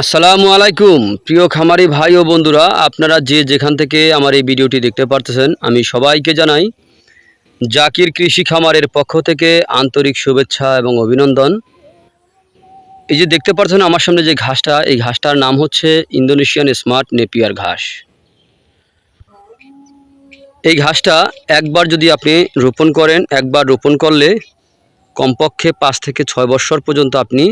আসসালামু আলাইকুম, প্রিয় খামারি ভাই ও বন্ধুরা, আপনারা যে যেখান থেকে আমার এই ভিডিওটি দেখতে পারতেছেন, আমি সবাইকে জানাই জাকির কৃষি খামারের পক্ষ থেকে আন্তরিক শুভেচ্ছা এবং অভিনন্দন। এই যে দেখতে পাচ্ছেন আমার সামনে যে ঘাসটা, এই ঘাসটার নাম হচ্ছে ইন্দোনেশিয়ান স্মার্ট নেপিয়ার ঘাস। এই ঘাসটা একবার যদি আপনি রোপণ করেন, একবার রোপণ করলে কমপক্ষে পাঁচ থেকে ছয় বছর পর্যন্ত আপনি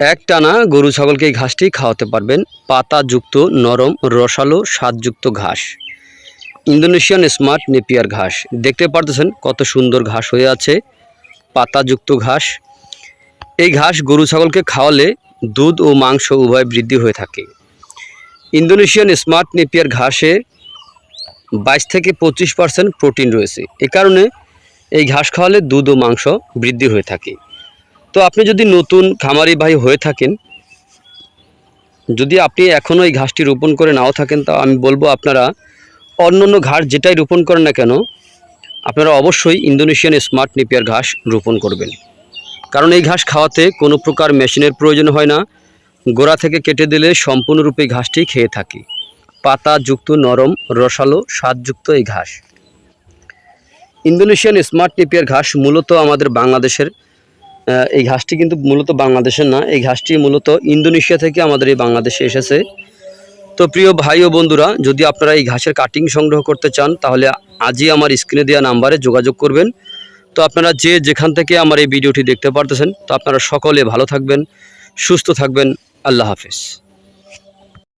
এক টানা গরু ছাগলকে এই ঘাসটি খাওয়াতে পারবেন। পাতাযুক্ত, নরম, রসালো, স্বাদযুক্ত ঘাস। ইন্দোনেশিয়ান স্মার্ট নেপিয়ার ঘাস। দেখতে পারতেছেন কত সুন্দর ঘাস হয়ে আছে। পাতাযুক্ত ঘাস। এই ঘাস গরু ছাগলকে খাওয়ালে দুধ ও মাংস উভয় বৃদ্ধি হয়ে থাকে। ইন্দোনেশিয়ান স্মার্ট নেপিয়ার ঘাসে বাইশ থেকে পঁচিশ পার্সেন্ট প্রোটিন রয়েছে। এ কারণে এই ঘাস খাওয়ালে দুধ ও মাংস বৃদ্ধি হয়ে থাকে। তো আপনি যদি নতুন খামারি ভাই হয়ে থাকেন, যদি আপনি এখনও এই ঘাসটি রোপণ করে নাও থাকেন, তা আমি বলব আপনারা অন্য অন্য ঘাস যেটাই রোপণ করেন না কেন, আপনারা অবশ্যই ইন্দোনেশিয়ান স্মার্ট নেপিয়ার ঘাস রোপণ করবেন। কারণ এই ঘাস খাওয়াতে কোনো প্রকার মেশিনের প্রয়োজন হয় না। গোড়া থেকে কেটে দিলে সম্পূর্ণরূপে ঘাসটি খেয়ে থাকে। পাতাযুক্ত নরম, রসালো, স্বাদযুক্ত এই ঘাস। ইন্দোনেশিয়ান স্মার্ট নিপিয়ার ঘাস মূলত আমাদের বাংলাদেশের এই ঘাসটি কিন্তু মূলত বাংলাদেশের না, এই ঘাসটি মূলত ইন্দোনেশিয়া থেকে আমাদের এই বাংলাদেশে এসেছে। তো প্রিয় ভাই ও বন্ধুরা, যদি আপনারা এই ঘাসের কাটিং সংগ্রহ করতে চান, তাহলে আজই আমার স্ক্রিনে দেওয়া নাম্বারে যোগাযোগ করবেন। তো আপনারা যে যেখান থেকে আমার এই ভিডিওটি দেখতে পারতেছেন, তো আপনারা সকলে ভালো থাকবেন, সুস্থ থাকবেন। আল্লাহ হাফেজ।